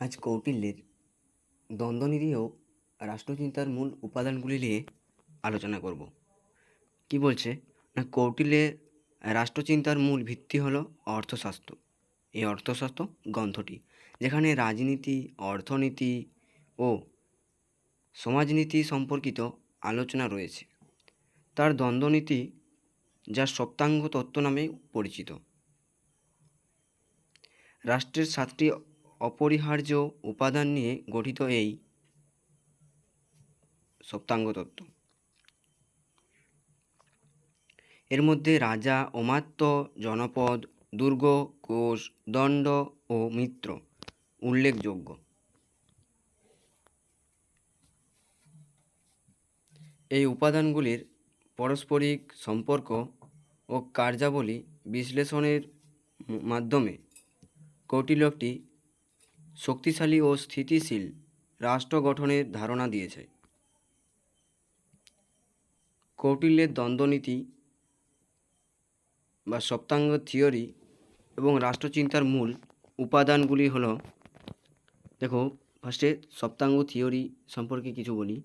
আজ কৌটিল্যের দ্বন্দ্বনীতি ও রাষ্ট্রচিন্তার মূল উপাদানগুলি নিয়ে আলোচনা করব। কী বলছে? না কৌটিল্যের রাষ্ট্রচিন্তার মূল ভিত্তি হলো অর্থশাস্ত্র। এই অর্থশাস্ত্র গ্রন্থটি, যেখানে রাজনীতি, অর্থনীতি ও সমাজনীতি সম্পর্কিত আলোচনা রয়েছে। তার দ্বন্দ্বনীতি যা সপ্তাঙ্গ তত্ত্ব নামে পরিচিত। রাষ্ট্রের সাতটি অপরিহার্য উপাদান নিয়ে গঠিত এই সপ্তাঙ্গ তত্ত্ব। এর মধ্যে রাজা অমাত্য, জনপদ, দুর্গ, কোষ, দণ্ড ও মিত্র উল্লেখযোগ্য। এই উপাদানগুলির পারস্পরিক সম্পর্ক ও কার্যাবলী বিশ্লেষণের মাধ্যমে কৌটিল্য একটি শক্তিশালী ও স্থিতিশীল রাষ্ট্র গঠনের ধারণা দিয়েছে। কৌটিল্যের দ্বন্দ্বনীতি বা সপ্তাঙ্গ থিওরি এবং রাষ্ট্রচিন্তার মূল উপাদানগুলি হলো, দেখো ফার্স্টে সপ্তাঙ্গ থিওরি সম্পর্কে কিছু বলি।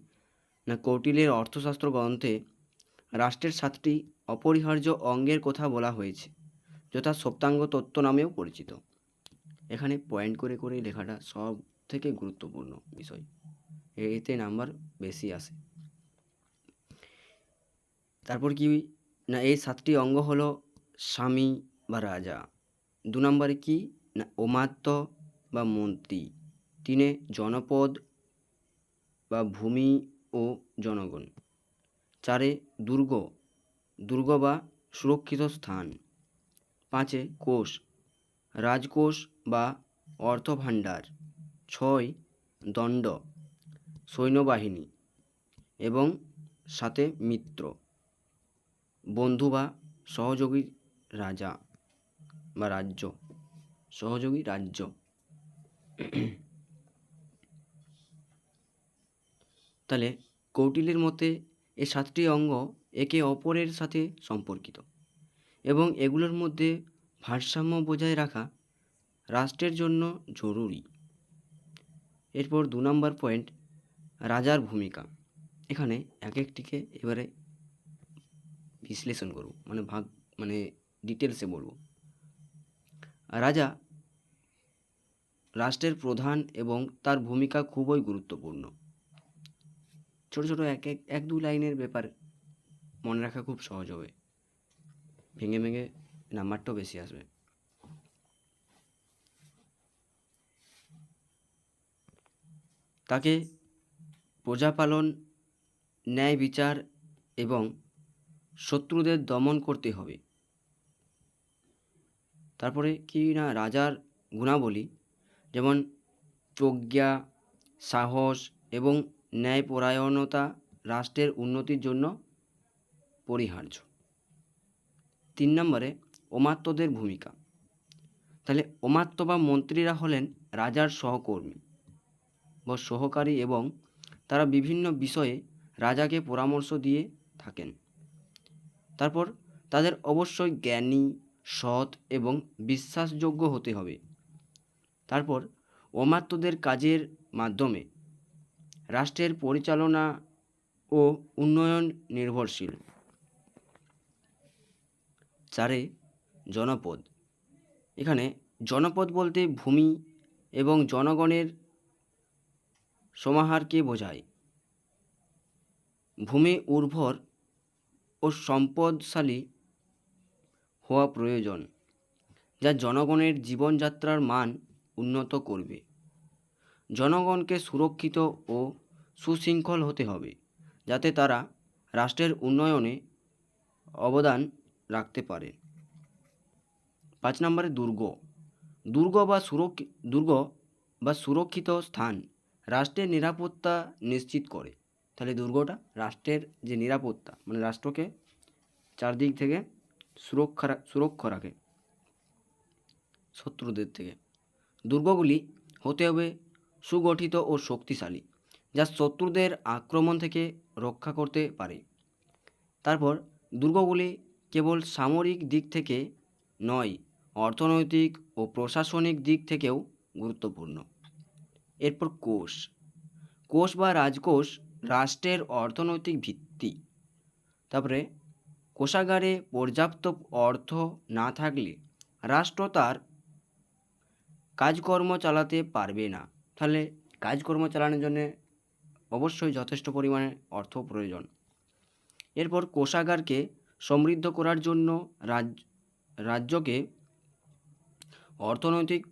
না, কৌটিল্যের অর্থশাস্ত্র গ্রন্থে রাষ্ট্রের সাতটি অপরিহার্য অঙ্গের কথা বলা হয়েছে, যথা সপ্তাঙ্গ তত্ত্ব নামেও পরিচিত। এখানে পয়েন্ট করে করে লেখাটা সব থেকে গুরুত্বপূর্ণ বিষয়। এতে নাম্বার বেশি আসে। তারপর কি? না, এই সাতটি অঙ্গ হলো স্বামী বা রাজা। দু নম্বরে কি? না অমাত্য বা মন্ত্রী। তিনে জনপদ বা ভূমি ও জনগণ। চারে দুর্গ। দুর্গ বা সুরক্ষিত স্থান। পাঁচে কোষ। রাজকোষ বা অর্থভাণ্ডার। ছয়, দণ্ড, সৈন্যবাহিনী এবং সাথে মিত্র। বন্ধু বা সহযোগী রাজা বা রাজ্য। সহযোগী রাজ্য। তাহলে কৌটিলের মতে এই সাতটি অঙ্গ একে অপরের সাথে সম্পর্কিত এবং এগুলোর মধ্যে ভারসাম্য বজায় রাখা রাষ্ট্রের জন্য জরুরি। এরপর দু নম্বর পয়েন্ট, রাজার ভূমিকা। এখানে এক একটিকে এবারে বিশ্লেষণ করব মানে ভাগ মানে ডিটেলসে বলব। রাজা রাষ্ট্রের প্রধান এবং তার ভূমিকা খুবই গুরুত্বপূর্ণ। ছোট ছোট এক এক এক দু লাইনের ব্যাপার মনে রাখা খুব সহজ হবে। ভেঙে ভেঙে নাম্বারটাও বেশি আসবে তাকে প্রজাপালন, ন্যায় বিচার এবং শত্রুদের দমন করতে হবে। তারপরে কি না রাজার গুণাবলী, যেমন প্রজ্ঞা, সাহস এবং ন্যায়পরায়ণতা রাষ্ট্রের উন্নতির জন্য পরিহার্য। তিন নম্বরে অমাত্যদের ভূমিকা। তাহলে অমাত্য বা মন্ত্রীরা হলেন রাজার সহকর্মী বা সহকারী এবং তারা বিভিন্ন বিষয়ে রাজাকে পরামর্শ দিয়ে থাকেন। তারপর তাদের অবশ্যই জ্ঞানী, সৎ এবং বিশ্বাসযোগ্য হতে হবে। তারপর অমাত্যদের কাজের মাধ্যমে রাষ্ট্রের পরিচালনা ও উন্নয়ন নির্ভরশীল। চারে জনপদ। এখানে জনপদ বলতে ভূমি এবং জনগণের সমাহারকে বোঝায়? ভূমি উর্বর ও সম্পদশালী হওয়া প্রয়োজন, যা জনগণের জীবনযাত্রার মান উন্নত করবে। জনগণকে সুরক্ষিত ও সুশৃঙ্খল হতে হবে, যাতে তারা রাষ্ট্রের উন্নয়নে অবদান রাখতে পারে। পাঁচ নম্বরে দুর্গ। দুর্গ বা সুরক্ষি, দুর্গ বা সুরক্ষিত স্থান রাষ্ট্রের নিরাপত্তা নিশ্চিত করে। তাহলে দুর্গটা রাষ্ট্রের যে নিরাপত্তা মানে রাষ্ট্রকে চারদিক থেকে সুরক্ষা সুরক্ষা রাখে শত্রুদের থেকে। দুর্গগুলি হতে হবে সুগঠিত ও শক্তিশালী, যা শত্রুদের আক্রমণ থেকে রক্ষা করতে পারে। তারপর দুর্গগুলি কেবল সামরিক দিক থেকে নয় অর্থনৈতিক ও প্রশাসনিক দিক থেকেও গুরুত্বপূর্ণ। এরপর কোষ। কোষ বা রাজকোষ রাষ্ট্রের অর্থনৈতিক ভিত্তি। তারপরে কোষাগারে পর্যাপ্ত অর্থ না থাকলে রাষ্ট্র তার কাজকর্ম চালাতে পারবে না। তাহলে কাজকর্ম চালানোর জন্য অবশ্যই যথেষ্ট পরিমাণে অর্থ প্রয়োজন। এরপর কোষাগারকে সমৃদ্ধ করার জন্য রাজ, রাজ্যকে অর্থনৈতিক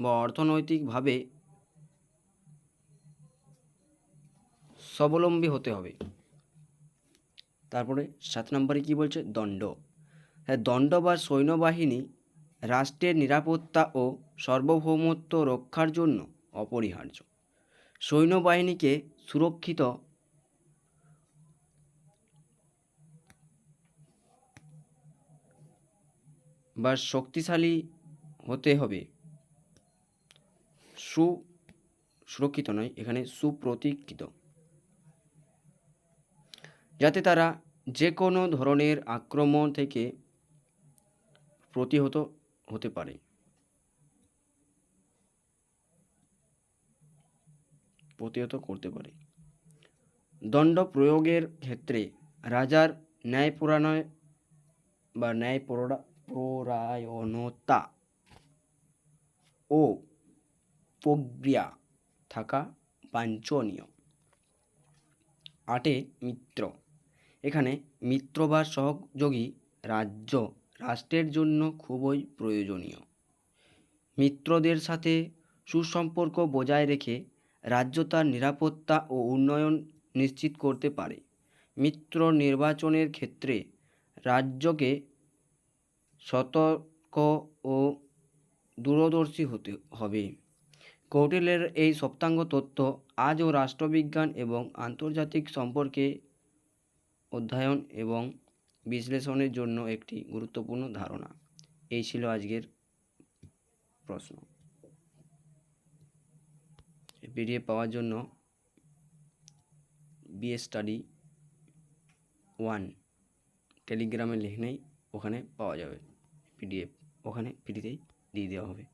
বা অর্থনৈতিকভাবে স্বাবলম্বী হতে হবে। তারপরে সাত নম্বরে কি বলছে? দণ্ড। হ্যাঁ দণ্ড বা সৈন্যবাহিনী রাষ্ট্রের নিরাপত্তা ও সার্বভৌমত্ব রক্ষার জন্য অপরিহার্য। সৈন্যবাহিনীকে সুরক্ষিত বা শক্তিশালী হতে হবে। সু, সুরক্ষিত নয়, এখানে সুপ্রতীক্ষিত। যাতে তারা যে কোনো ধরনের আক্রমণ থেকে প্রতিহত হতে পারে। প্রতিহত করতে পারে। দণ্ড প্রয়োগের ক্ষেত্রে রাজার ন্যায়পরায়ণ বা ন্যায় পরায়ণতা ও প্রজ্ঞা থাকা বাঞ্ছনীয়। আটে মিত্র। এখানে মিত্র বা সহযোগী রাজ্য রাষ্ট্রের জন্য খুবই প্রয়োজনীয়। মিত্রদের সাথে সুসম্পর্ক বজায় রেখে রাজ্য তার নিরাপত্তা ও উন্নয়ন নিশ্চিত করতে পারে। মিত্র নির্বাচনের ক্ষেত্রে রাজ্যকে সতর্ক ও দূরদর্শী হতে হবে। কৌটিল্যের এই সপ্তাঙ্গ তত্ত্ব আজও রাষ্ট্রবিজ্ঞান এবং আন্তর্জাতিক সম্পর্কে অধ্যয়ন এবং বিশ্লেষণের জন্য একটি গুরুত্বপূর্ণ ধারণা। এই ছিল আজকের প্রশ্ন। পিডিএফ পাওয়ার জন্য বিএস স্টাডি ওয়ান টেলিগ্রামে লিখলেই ওখানে পাওয়া যাবে। পিডিএফ ওখানে ফ্রিতেই দিয়ে দেওয়া হবে।